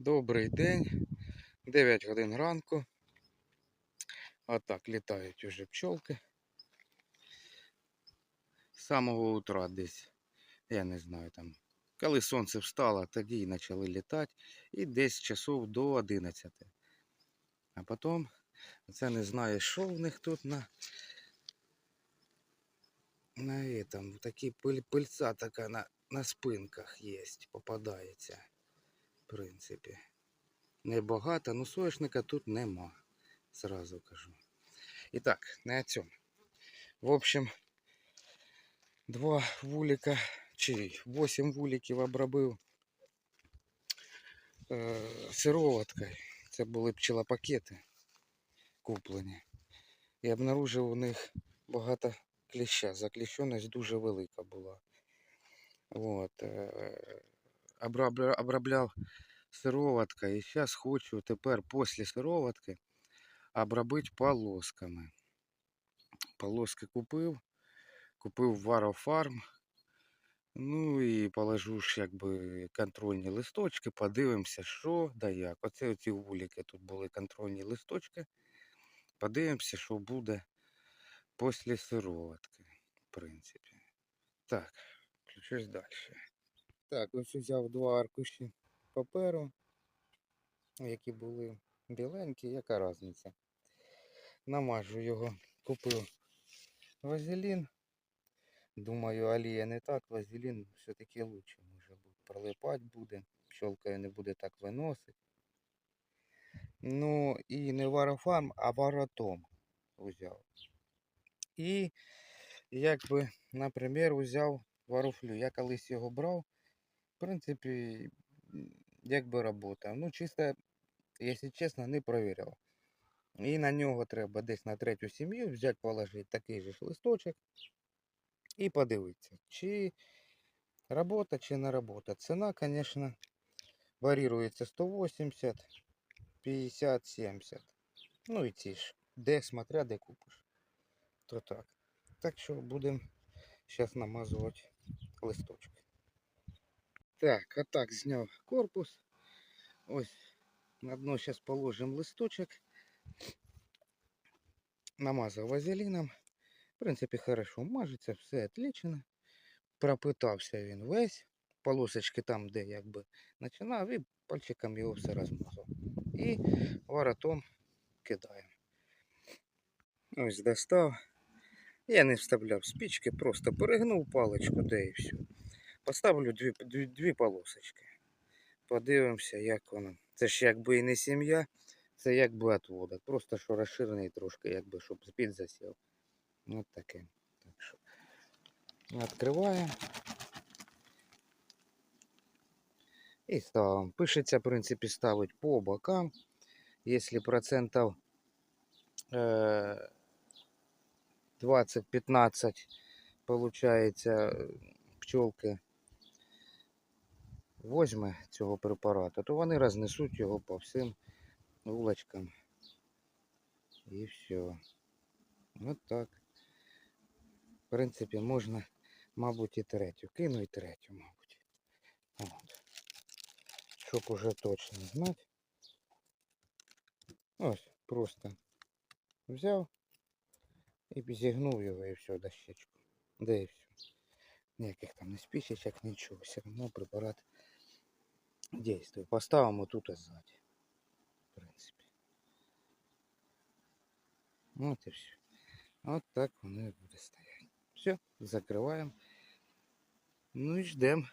Добрий день. 9 годин ранку. Отак літають уже пчолки. З самого утра десь, я не знаю там. Коли сонце встало, тоді і почали літати. І десь часов до 11. А потім, це не знаю, що в них тут на. На этом, такі пиль, пильця така на, на спинках є, попадається. Принципі. Небагато, ну соняшника тут нема. Зразу кажу. І так, на цьому. В общем, два вулика, чи 8 вуликів обробив е, сироваткою. Це були пчелопакети куплені. І обнаружив у них багато кліща. Закліщеність дуже велика була. От, е, обробляв сироватка. І зараз хочу тепер після сироватки обробити полосками. Полоски купив. Купив Варофарм. Ну і положу ж якби контрольні листочки, подивимося, що да як. Оце оці вулики тут були контрольні листочки. Подивимося, що буде після сироватки, в принципі. Так, включусь далі. Так, ось взяв два аркуші паперу, які були біленькі, яка різниця. Намажу його, купив вазелін. Думаю, олія не так, вазелін все-таки лучше може бути. Прилипати буде, пчолка не буде так виносити. Ну і не варофарм, а варотом взяв. І якби, наприклад, взяв варофлю. Я колись його брав. В принципі, якби робота. Ну, чисто, якщо чесно, не провіряв. І на нього треба десь на третю сім'ю взяти, положити такий же ж листочок і подивитися, чи робота, чи не робота. Ціна, звісно, варіюється 180, 50, 70. Ну і ці ж, де смотря, де купиш. То так. Так що будемо зараз намазувати листочки. Так, а так зняв корпус. Ось на дно зараз положимо листочок. Намазав вазеліном. В принципі, хорошо мажеться, все отлично. Пропитався він весь. Полосочки там, де якби починав, і пальчиком його все розмазав. І воротом кидаємо. Ось достав. Я не вставляв спички, просто перегнув паличку, де і все. Поставлю дві, дві, дві полосочки. Подивимося, як воно. Це ж якби і не сім'я, це якби отводок. Просто що розширений трошки, якби, щоб спід засів. От таке. Так що відкриваємо. І ставимо. Пишеться, в принципі, ставить по бокам. Якщо процентів е, 20-15 получається пчолки возьме цього препарату, то вони рознесуть його по всім вулочкам. І все. От так. В принципі, можна, мабуть, і третю. Кину і третю, мабуть. От. Щоб уже точно знати. Ось, просто взяв і зігнув його і все, дощечку. Да і все. Ніяких там не спичечок, нічого. Все одно препарат действує. Поставимо тут і ззаді. В принципі. От і все. От так воно і буде стояти. Все, закриваємо. Ну і ждемо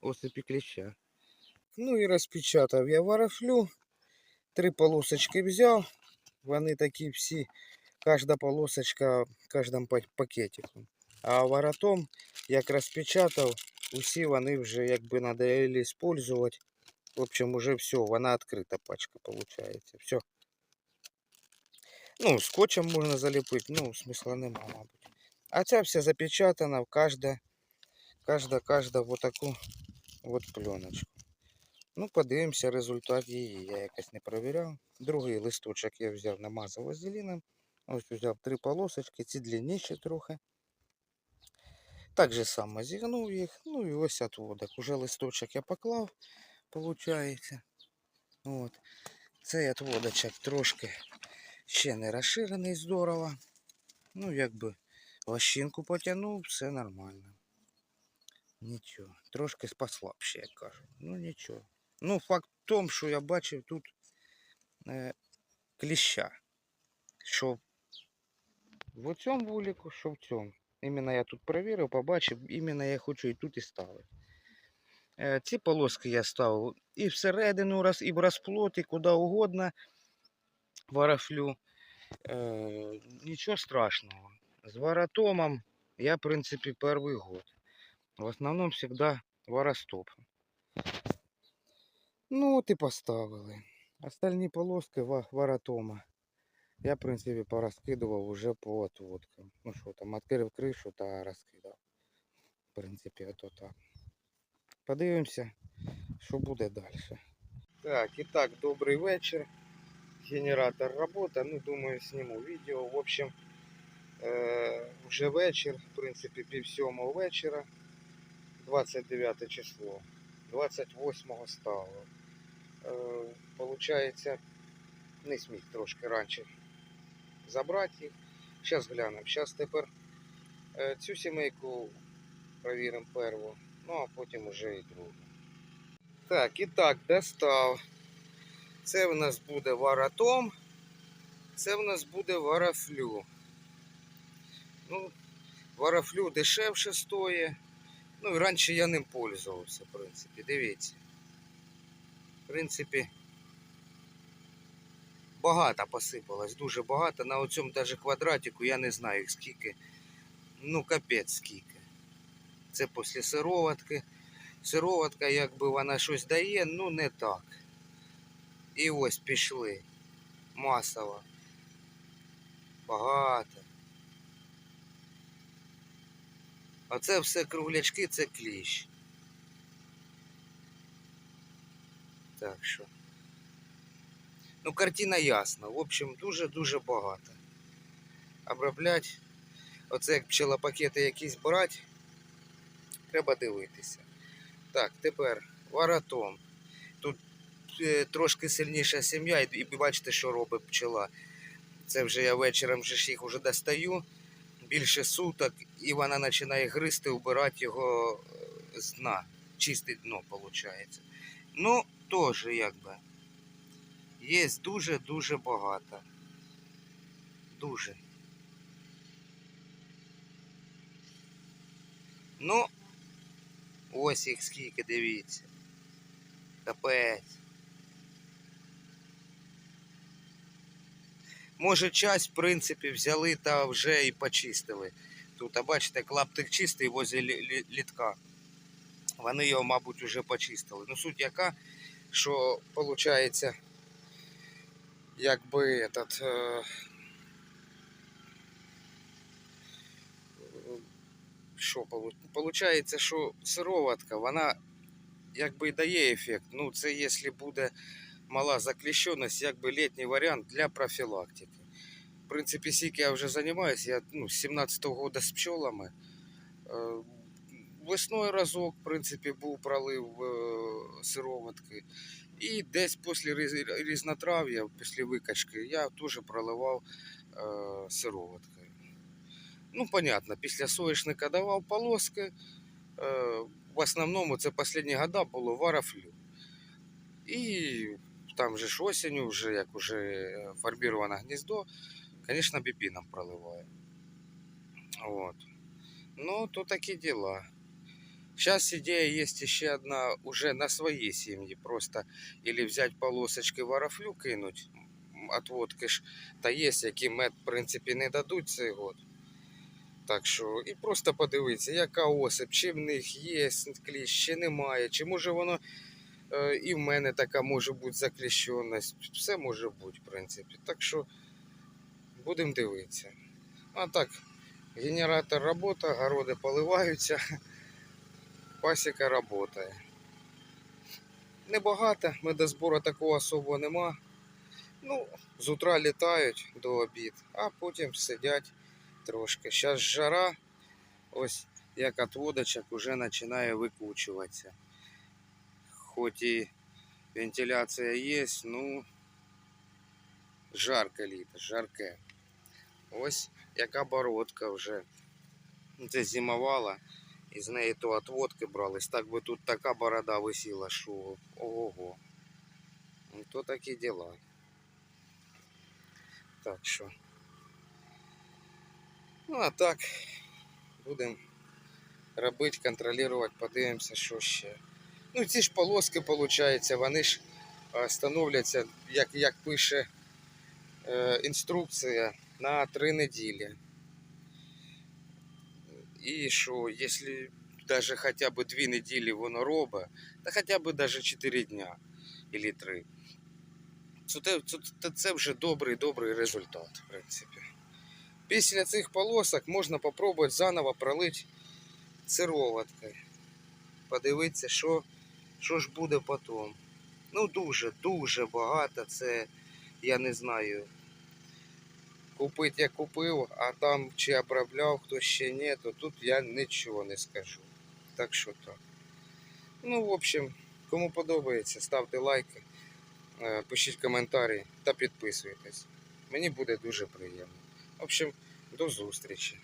осипі кліща. Ну і розпечатав я варафлю. Три полосочки взяв. Вони такі всі, кожна полосочка в кожному па- пакетику. А воротом, як розпечатав, усі вони вже якби надоели использовать. В общем, уже все, вона відкрита пачка виходить. Все. Ну, скотчем можна заліпити, ну, смисла нема, мабуть. А ця вся запечатана в кожда, кожда, кожда вот таку вот пленочку. Ну, подивимося результат її. Я якось не перевіряв. Другий листочок я взяв, намазав вазеліном. Ось взяв три полосочки, ці длинніші трохи. Так же само зігнув їх. Ну і ось отводок. Уже листочок я поклав, виходить. От. Цей отводочок трошки ще не розширений здорово. Ну, якби лощинку потягнув, все нормально. Нічого. Трошки послабше, як кажуть. Ну нічого. Ну, факт в тому, що я бачив тут е, кліща. Що в цьому вулику, що в цьому. Іменно я тут перевірив, побачив, іменно я хочу і тут і ставити. Е, ці полоски я ставив і всередину, і в розплод, і куди угодно варафлю. Е, нічого страшного. З варатомом я, в принципі, перший год. В основном всегда варостоп. Ну, от і поставили. Остальні полоски ва- варатома. Я, в принципі, порозкидував уже по отводкам. Ну що там, відкрив кришу та розкидав. В принципі, ото так. Подивимося, що буде далі. Так, і так, добрий вечір. Генератор робота. Ну, думаю, зніму відео. В общем, е, вже вечір, в принципі, пів сьомого вечора. 29 число. 28 стало. Е, получається, не зміг трошки раніше забрати їх. Зараз глянемо. Зараз тепер е, цю сімейку провіримо перву, ну а потім уже і другу. Так, і так, достав. Це в нас буде варатом, це в нас буде варафлю. Ну, варафлю дешевше стоїть. Ну і раніше я ним пользувався, в принципі. Дивіться. В принципі, багато посипалось, дуже багато. На оцьому даже квадратику я не знаю скільки. Ну, капець скільки. Це після сироватки. Сироватка, якби вона щось дає, ну не так. І ось пішли. Масово. Багато. А це все круглячки, це кліщ. Так що. Ну, картина ясна. В общем, дуже-дуже багато. Оброблять. Оце як пчелопакети якісь брати. Треба дивитися. Так, тепер варатом. Тут е, трошки сильніша сім'я, і, і бачите, що робить пчела. Це вже я вечором вже їх уже достаю. Більше суток, і вона починає гризти, убирати його е, з дна. Чисте дно, виходить. Ну, теж якби. Є дуже-дуже багато. Дуже. Ну, ось їх скільки, дивіться. Капець. Може, часть, в принципі, взяли та вже і почистили. Тут, а бачите, клаптик чистий лі- літка. Вони його, мабуть, вже почистили. Ну, суть яка, що виходить, якби этот. Е... Що виходить, що сироватка, вона якби дає ефект. Ну, це якщо буде мала закліщеність, якби літній варіант для профілактики. В принципі, скільки я вже займаюся, я ну, з 17-го року з пчолами. Е, Весною разок, в принципі, був пролив е, сироватки. І десь після різнотрав'я, після викачки, я теж проливав е, сироваткою. Ну, понятно, після соняшника давав полоски. Е, в основному це останні года було варафлю. І там же ж осінню, вже як уже формировано гніздо, звісно, бібіном проливаю. Вот. Ну, то такі діла. Сейчас идея есть еще одна уже на своей семье просто. Или взять полосочки варафлю кинуть, отводки ж та є, які мед, в принципі, не дадуть цей год. Так що, і просто подивитися, яка осип, чи в них є кліщ, чи немає, чи може воно е, і в мене така може бути закліщеність. Все може бути, в принципі. Так що будемо дивитися. А так, генератор робота, городи поливаються, пасіка працює. Небагато, медозбору такого особого нема. Ну, з утра літають до обід, а потім сидять трошки. Зараз жара, ось як отводочок уже починає викучуватися. Хоч і Вентиляція є, ну жарке літо, жарке. Ось яка бородка вже. Це зимувала, і з неї то отводки брались. Так би тут така борода висіла, що ого. Ну то такі діла. Так що. Ну а так, будемо робити, контролювати, подивимося, що ще. Ну, ці ж полоски, виходить, вони ж е, становляться, як, як пише е, інструкція, на 3 неділі. І що, якщо даже хоча б 2 неділі воно робить, та хоча б даже 4 дня або 3, то це, то, то це вже добрий, добрий результат, в принципі. Після цих полосок можна спробувати заново пролити сироваткою. Подивитися, що, що ж буде потім. Ну, дуже, дуже багато. Це, я не знаю. Купити я купив, а там чи обробляв, хто ще ні, то тут я нічого не скажу. Так що так. Ну, в общем, кому подобається, ставте лайки, е, пишіть коментарі та підписуйтесь. Мені буде дуже приємно. В общем, до зустрічі.